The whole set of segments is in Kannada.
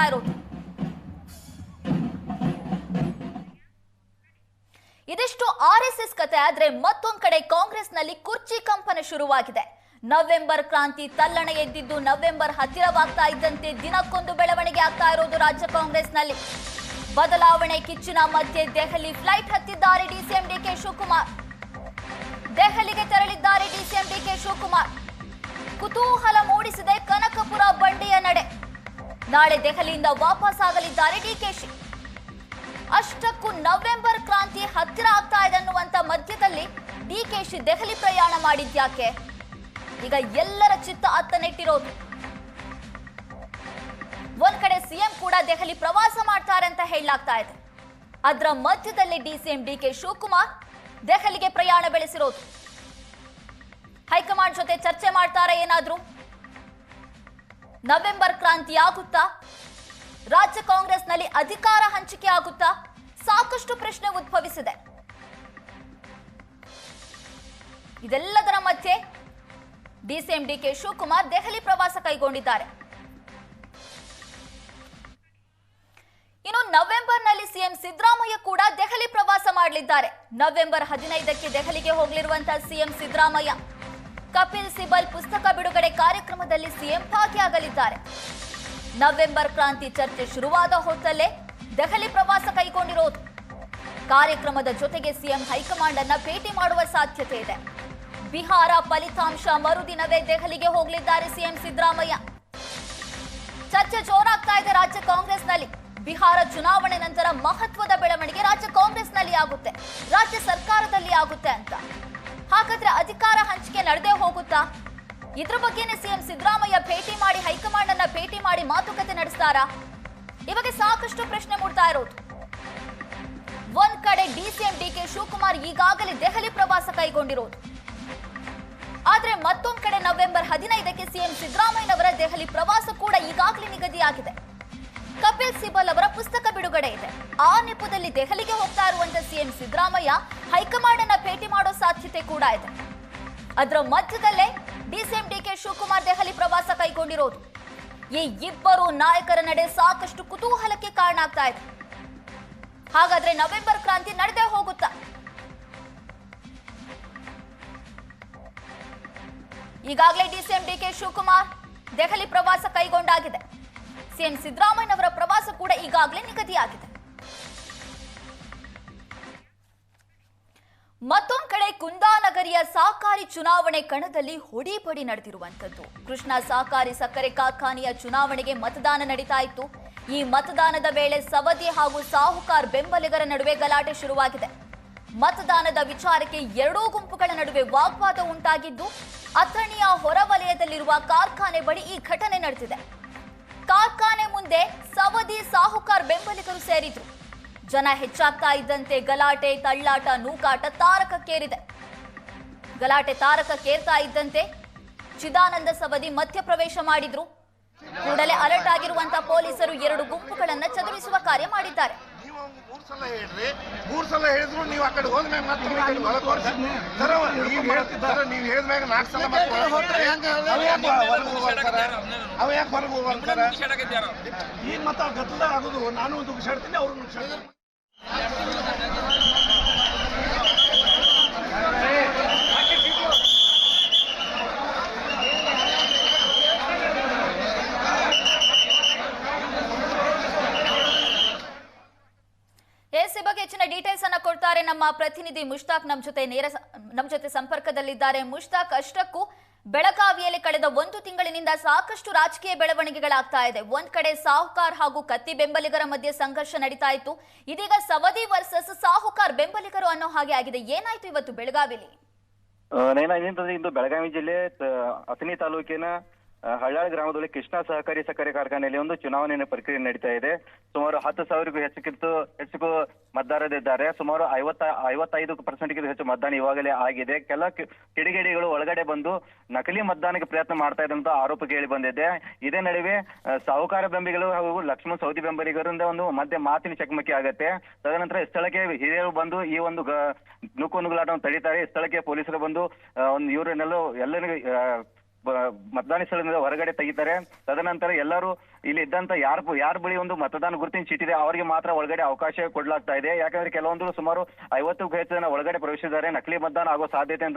ಆಗ್ತಾ ಇರೋದು ಇದಿಷ್ಟು ಆರ್ ಎಸ್ ಎಸ್ ಕತೆ ಆದ್ರೆ ಮತ್ತೊಂದ್ ಕಡೆ ಕಾಂಗ್ರೆಸ್ನಲ್ಲಿ ಕುರ್ಚಿ ಕಂಪನ ಶುರುವಾಗಿದೆ. ನವೆಂಬರ್ ಕ್ರಾಂತಿ ತಲ್ಲಣ ಎದ್ದಿದ್ದು ನವೆಂಬರ್ ಹತ್ತಿರವಾಗ್ತಾ ಇದ್ದಂತೆ ದಿನಕ್ಕೊಂದು ಬೆಳವಣಿಗೆ ಆಗ್ತಾ ಇರೋದು ರಾಜ್ಯ ಕಾಂಗ್ರೆಸ್ನಲ್ಲಿ. ಬದಲಾವಣೆ ಕಿಚ್ಚಿನ ಮಧ್ಯೆ ದೆಹಲಿ ಫ್ಲೈಟ್ ಹತ್ತಿದ್ದಾರೆ ಡಿಸಿಎಂ ಡಿಕೆ ಶಿವಕುಮಾರ್. ದೆಹಲಿಗೆ ತೆರಳಿದ್ದಾರೆ ಡಿಸಿಎಂ ಡಿಕೆ ಶಿವಕುಮಾರ್. ಕುತೂಹಲ ಮೂಡಿಸಿದೆ ಕನಕಪುರ ಬಂಡೆಯ ನಡೆ. ನಾಳೆ ದೆಹಲಿಯಿಂದ ವಾಪಸ್ ಆಗಲಿದ್ದಾರೆ ಡಿಕೆಶಿ ಅಷ್ಟಕ್ಕೂ ನವೆಂಬರ್ ಕ್ರಾಂತಿ ಹತ್ತಿರ ಆಗ್ತಾ ಇದೆ ಅನ್ನುವಂತ ಮಧ್ಯದಲ್ಲಿ ಡಿಕೆಶಿ ದೆಹಲಿ ಪ್ರಯಾಣ ಮಾಡಿದ್ಯಾಕೆ? ಈಗ ಎಲ್ಲರ ಚಿತ್ತ ಅತ್ತ ನೆಟ್ಟಿರೋದು ಒಂದ್ ಕಡೆ ಸಿಎಂ ಕೂಡ ದೆಹಲಿ ಪ್ರವಾಸ ಮಾಡ್ತಾರೆ ಅಂತ ಹೇಳಲಾಗ್ತಾ ಇದೆ. ಅದರ ಮಧ್ಯದಲ್ಲಿ ಡಿಸಿಎಂ ಡಿಕೆ ಶಿವಕುಮಾರ್ ದೆಹಲಿಗೆ ಪ್ರಯಾಣ ಬೆಳೆಸಿರೋದು. ಹೈಕಮಾಂಡ್ ಜೊತೆ ಚರ್ಚೆ ಮಾಡ್ತಾರೆ ಏನಾದ್ರೂ? ನವೆಂಬರ್ ಕ್ರಾಂತಿ ಆಗುತ್ತಾ? ರಾಜ್ಯ ಕಾಂಗ್ರೆಸ್ನಲ್ಲಿ ಅಧಿಕಾರ ಹಂಚಿಕೆ ಆಗುತ್ತಾ? ಸಾಕಷ್ಟು ಪ್ರಶ್ನೆ ಉದ್ಭವಿಸಿದೆ. ಇದೆಲ್ಲದರ ಮಧ್ಯೆ ಡಿಸಿಎಂ ಡಿಕೆ ಶಿವಕುಮಾರ್ ದೆಹಲಿ ಪ್ರವಾಸ ಕೈಗೊಂಡಿದ್ದಾರೆ. ಇನ್ನು ನವೆಂಬರ್ನಲ್ಲಿ ಸಿಎಂ ಸಿದ್ದರಾಮಯ್ಯ ಕೂಡ ದೆಹಲಿ ಪ್ರವಾಸ ಮಾಡಲಿದ್ದಾರೆ. ನವೆಂಬರ್ ಹದಿನೈದಕ್ಕೆ ದೆಹಲಿಗೆ ಹೋಗಲಿರುವಂತಹ ಸಿಎಂ ಸಿದ್ದರಾಮಯ್ಯ ಕಪಿಲ್ ಸಿಬಲ್ ಪುಸ್ತಕ ಬಿಡುಗಡೆ ಕಾರ್ಯಕ್ರಮದಲ್ಲಿ ಸಿಎಂ ಭಾಗಿಯಾಗಲಿದ್ದಾರೆ. ನವೆಂಬರ್ ಕ್ರಾಂತಿ ಚರ್ಚೆ ಶುರುವಾದ ಹೊತ್ತಲ್ಲೇ ದೆಹಲಿ ಪ್ರವಾಸ ಕೈಗೊಂಡಿರೋದು. ಕಾರ್ಯಕ್ರಮದ ಜೊತೆಗೆ ಸಿಎಂ ಹೈಕಮಾಂಡ್ ಅನ್ನ ಭೇಟಿ ಮಾಡುವ ಸಾಧ್ಯತೆ ಇದೆ. ಬಿಹಾರ ಫಲಿತಾಂಶ ಮರುದಿನವೇ ದೆಹಲಿಗೆ ಹೋಗಲಿದ್ದಾರೆ ಸಿಎಂ ಸಿದ್ದರಾಮಯ್ಯ. ಚರ್ಚೆ ಜೋರಾಗ್ತಾ ಇದೆ ರಾಜ್ಯ ಕಾಂಗ್ರೆಸ್ನಲ್ಲಿ. ಬಿಹಾರ ಚುನಾವಣೆ ನಂತರ ಮಹತ್ವದ ಬೆಳವಣಿಗೆ ರಾಜ್ಯ ಕಾಂಗ್ರೆಸ್ನಲ್ಲಿ ಆಗುತ್ತೆ. ರಾಜ್ಯ ಸರ್ಕಾರದಲ್ಲಿ ಆಗುತ್ತೆ ಅಂತ. ಹಾಗಾದ್ರೆ ಅಧಿಕಾರ ಹಂಚಿಕೆ ನಡೆದೇ ಹೋಗುತ್ತಾ? ಇದ್ರ ಬಗ್ಗೆನೇ ಸಿಎಂ ಸಿದ್ದರಾಮಯ್ಯ ಭೇಟಿ ಮಾಡಿ ಹೈಕಮಾಂಡ್ ಅನ್ನ ಭೇಟಿ ಮಾಡಿ ಮಾತುಕತೆ ನಡೆಸ್ತಾರಾ? ಇವಾಗ ಸಾಕಷ್ಟು ಪ್ರಶ್ನೆ ಮೂಡ್ತಾ ಇರೋದು. ಒಂದ್ ಕಡೆ ಡಿಸಿಎಂ ಡಿಕೆ ಶಿವಕುಮಾರ್ ಈಗಾಗಲೇ ದೆಹಲಿ ಪ್ರವಾಸ ಕೈಗೊಂಡಿರೋದು. ಆದ್ರೆ ಮತ್ತೊಂದ್ ಕಡೆ ನವೆಂಬರ್ ಹದಿನೈದಕ್ಕೆ ಸಿಎಂ ಸಿದ್ದರಾಮಯ್ಯನವರ ದೆಹಲಿ ಪ್ರವಾಸ ಕೂಡ ಈಗಾಗಲೇ ನಿಗದಿಯಾಗಿದೆ. ಕಪಿಲ್ ಸಿಬಲ್ ಅವರ ಪುಸ್ತಕ ಬಿಡುಗಡೆ ಇದೆ. ಆ ನೆಪದಲ್ಲಿ ದೆಹಲಿಗೆ ಹೋಗ್ತಾ ಇರುವಂತ ಸಿಎಂ ಸಿದ್ದರಾಮಯ್ಯ ಹೈಕಮಾಂಡ್ ಅನ್ನ ಭೇಟಿ ಮಾಡೋ ಸಾಧ್ಯತೆ ಕೂಡ ಇದೆ. ಅದರ ಮಧ್ಯದಲ್ಲೇ ಡಿಸಿಎಂ ಡಿಕೆ ಶಿವಕುಮಾರ್ ದೆಹಲಿ ಪ್ರವಾಸ ಕೈಗೊಂಡಿರೋದು. ಈ ಇಬ್ಬರು ನಾಯಕರ ನಡೆ ಸಾಕಷ್ಟು ಕುತೂಹಲಕ್ಕೆ ಕಾರಣ ಆಗ್ತಾ ಇದೆ. ಹಾಗಾದ್ರೆ ನವೆಂಬರ್ ಕ್ರಾಂತಿ ನಡೆದೇ ಹೋಗುತ್ತಾ? ಈಗಾಗಲೇ ಡಿಸಿಎಂ ಡಿಕೆ ಶಿವಕುಮಾರ್ ದೆಹಲಿ ಪ್ರವಾಸ ಕೈಗೊಂಡಾಗಿದೆ. ಸಿಎಂ ಸಿದ್ದರಾಮಯ್ಯನವರ ಪ್ರವಾಸ ಕೂಡ ಈಗಾಗಲೇ ನಿಗದಿಯಾಗಿದೆ. ಮತ್ತೊಂದ್ ಕಡೆ ಕುಂದಾನಗರಿಯ ಸಹಕಾರಿ ಚುನಾವಣೆ ಕಣದಲ್ಲಿ ಹೊಡಿಬಡಿ ನಡೆದಿರುವಂತದ್ದು ಕೃಷ್ಣ ಸಹಕಾರಿ ಸಕ್ಕರೆ ಕಾರ್ಖಾನೆಯ ಚುನಾವಣೆಗೆ ಮತದಾನ ನಡೀತಾ ಇತ್ತು. ಈ ಮತದಾನದ ವೇಳೆ ಸವದಿ ಹಾಗೂ ಸಾಹುಕಾರ್ ಬೆಂಬಲಿಗರ ನಡುವೆ ಗಲಾಟೆ ಶುರುವಾಗಿದೆ. ಮತದಾನದ ವಿಚಾರಕ್ಕೆ ಎರಡೂ ಗುಂಪುಗಳ ನಡುವೆ ವಾಗ್ವಾದ ಉಂಟಾಗಿದ್ದು, ಅಥಣಿಯ ಹೊರವಲಯದಲ್ಲಿರುವ ಕಾರ್ಖಾನೆ ಬಳಿ ಈ ಘಟನೆ ನಡೆದಿದೆ. ಕಾರ್ಖಾನೆ ಮುಂದೆ ಸವದಿ ಸಾಹುಕಾರ್ ಬೆಂಬಲಿಗರು ಸೇರಿದ್ರು. ಜನ ಹೆಚ್ಚಾಗ್ತಾ ಇದ್ದಂತೆ ಗಲಾಟೆ, ತಳ್ಳಾಟ, ನೂಕಾಟ ತಾರಕಕ್ಕೇರಿದೆ. ಗಲಾಟೆ ತಾರಕಕ್ಕೇರ್ತಾ ಇದ್ದಂತೆ ಚಿದಾನಂದ ಸವದಿ ಮಧ್ಯಪ್ರವೇಶ ಮಾಡಿದ್ರು. ಕೂಡಲೇ ಅಲರ್ಟ್ ಆಗಿರುವಂತಹ ಪೊಲೀಸರು ಎರಡು ಗುಂಪುಗಳನ್ನ ಚದುರಿಸುವ ಕಾರ್ಯ ಮಾಡಿದ್ದಾರೆ. ಮೂರ್ ಸಲ ಹೇಳ್ರಿ ಮೂರ್ ಸಲ ಹೇಳಿದ್ರು ನೀವು ಆ ಕಡೆ ಹೋದ್ಮ್ಯಾಗ ಮತ್ತೆ. ಸರ ನೀವು ಹೇಳ್ತಿದ್ದಾರ ನೀವು ಹೇಳಿದ್ಮ್ಯಾಗ ನಾಲ್ಕು ಸಲ ಮತ್ತೆ ಒಳಗ್ ಹೋಗ್ತಾರೆ. ಯಾಕೆ ಹೊರಗೆ ಹೋಗಲ್ಲ ಸರ? ಅವ ಯಾಕೆ ಹೊರಗೆ ಹೋಗಲ್ಲ ಸರ? ಈಗ ಮತ್ತೆ ಗದ್ದಲ ಆಗೋದು ನಾನು ಒಂದು ಹುಷಾಡ್ತೀನಿ ಅವ್ರು ನುಗ್ಸಾಡ್ತೀನಿ ಎಸ್ ಈ ಬಗ್ಗೆ ಹೆಚ್ಚಿನ ಡೀಟೇಲ್ಸ್ ಅನ್ನ ಕೊಡ್ತಾರೆ ನಮ್ಮ ಪ್ರತಿನಿಧಿ ಮುಷ್ತಾಕ್. ನಮ್ ಜೊತೆ ನೇರ ನಮ್ಮ ನಮ್ ಜೊತೆ ಸಂಪರ್ಕದಲ್ಲಿದ್ದಾರೆ ಮುಷ್ತಾಕ್. ಅಷ್ಟಕ್ಕೂ ಬೆಳಗಾವಿಯಲ್ಲಿ ಕಳೆದ ಒಂದು ತಿಂಗಳಿನಿಂದ ಸಾಕಷ್ಟು ರಾಜಕೀಯ ಬೆಳವಣಿಗೆಗಳಾಗ್ತಾ ಇದೆ. ಒಂದ್ ಕಡೆ ಸಾಹುಕಾರ್ ಹಾಗೂ ಕತ್ತಿ ಬೆಂಬಲಿಗರ ಮಧ್ಯೆ ಸಂಘರ್ಷ ನಡೀತಾ ಇತ್ತು. ಇದೀಗ ಸವದಿ ವರ್ಸಸ್ ಸಾಹುಕಾರ್ ಬೆಂಬಲಿಗರು ಅನ್ನೋ ಹಾಗೆ ಆಗಿದೆ. ಏನಾಯ್ತು ಇವತ್ತು ಬೆಳಗಾವಿಲಿ? ಇಂದು ಬೆಳಗಾವಿ ಜಿಲ್ಲೆ ಅಥಣಿ ತಾಲೂಕಿನ ಹಳ್ಳಾಳ ಗ್ರಾಮದಲ್ಲಿ ಕೃಷ್ಣ ಸಹಕಾರಿ ಸಕ್ಕರೆ ಕಾರ್ಖಾನೆಯಲ್ಲಿ ಒಂದು ಚುನಾವಣೆ ಪ್ರಕ್ರಿಯೆ ನಡೀತಾ ಇದೆ. ಸುಮಾರು ಹತ್ತು ಸಾವಿರಕ್ಕೂ ಹೆಚ್ಚಕ್ಕಿಂತ ಹೆಚ್ಚು ಮತದಾರರಿದ್ದಾರೆ. ಸುಮಾರು ಐವತ್ತ, ಐವತ್ತೈದು ಪರ್ಸೆಂಟ್ಗಿಂತ ಹೆಚ್ಚು ಮತದಾನ ಇವಾಗಲೇ ಆಗಿದೆ. ಕೆಲ ಕಿಡಿಗೇಡಿಗಳು ಒಳಗಡೆ ಬಂದು ನಕಲಿ ಮತದಾನಕ್ಕೆ ಪ್ರಯತ್ನ ಮಾಡ್ತಾ ಇದ್ದಂತ ಆರೋಪ ಕೇಳಿ ಬಂದಿದೆ. ಇದೇ ನಡುವೆ ಸಾಹುಕಾರ ಬೆಂಬಲಿಗಳು ಹಾಗೂ ಲಕ್ಷ್ಮಣ್ ಸೌದಿ ಬೆಂಬಲಿಗರಿಂದ ಒಂದು ಮಧ್ಯ ಮಾತಿನ ಚಕಮಕಿ ಆಗುತ್ತೆ. ತದನಂತರ ಸ್ಥಳಕ್ಕೆ ಹಿರಿಯರು ಬಂದು ಈ ಒಂದು ನುಕ್ಕು ನೂಕು ನುಗ್ಲಾಟವನ್ನು ತಡೀತಾರೆ. ಸ್ಥಳಕ್ಕೆ ಪೊಲೀಸರು ಬಂದು ಒಂದು ಇವರನ್ನೆಲ್ಲ ಎಲ್ಲರಿಗೂ ಮತದಾನ ಸ್ಥಳದಿಂದ ಹೊರಗಡೆ ತೆಗಿತಾರೆ. ತದನಂತರ ಎಲ್ಲರೂ ಇಲ್ಲಿ ಇದ್ದಂತ ಯಾರ ಯಾರ ಬಳಿ ಒಂದು ಮತದಾನ ಗುರುತಿನ ಚೀಟಿ ಇದೆ, ಅವರಿಗೆ ಮಾತ್ರ ಒಳಗಡೆ ಅವಕಾಶ ಕೊಡಲಾಗ್ತಾ ಇದೆ. ಯಾಕಂದ್ರೆ ಕೆಲವೊಂದು ಸುಮಾರು ಐವತ್ತು ಹೆಚ್ಚು ಜನ ಒಳಗಡೆ ಪ್ರವೇಶಿಸಿದ್ದಾರೆ. ನಕಲಿ ಮತದಾನ ಆಗೋ ಸಾಧ್ಯತೆ ಅಂತ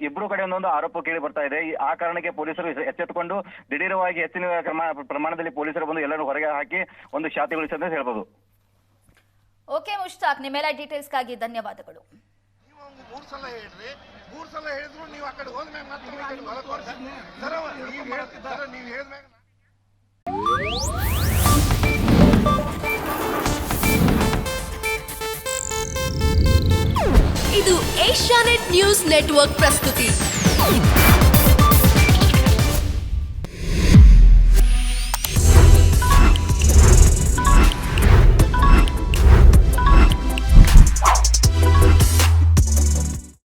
ಇಬ್ರು ಕಡೆ ಒಂದೊಂದು ಆರೋಪ ಕೇಳಿ ಬರ್ತಾ ಇದೆ. ಆ ಕಾರಣಕ್ಕೆ ಪೊಲೀಸರು ಎಚ್ಚೆತ್ತುಕೊಂಡು ದಿಢೀರವಾಗಿ ಹೆಚ್ಚಿನ ಕ್ರಮ- ಪ್ರಮಾಣದಲ್ಲಿ ಪೊಲೀಸರು ಬಂದು ಎಲ್ಲರೂ ಹೊರಗೆ ಹಾಕಿ ಒಂದು ಶಾತಿಗೊಳಿಸಿದ್ರೆ ಹೇಳ್ಬೋದು. ಓಕೆ ಮುಷ್ತಾಕ್, ನಿಮ್ಮೆಲ್ಲ ಡೀಟೇಲ್ಸ್ಗಾಗಿ ಧನ್ಯವಾದಗಳು. ಮೂರ್ ಸಲ ಹೇಳ್ರಿ ಮೂರು ಸಲ ಹೇಳಿದ್ರು ನೀವು ಆ ಕಡೆ ಹೋದ್ಮ್ಯಾಗ ಮತ್ತೆ ನೀವು ಹೇಳ್ತಿದ್ದಾರೆ, ನೀವು ಹೇಳಿದ್ಮ್ಯಾಗ ಇದು ಏಷ್ಯಾನೆಟ್ ನ್ಯೂಸ್ ನೆಟ್ವರ್ಕ್ ಪ್ರಸ್ತುತಿ.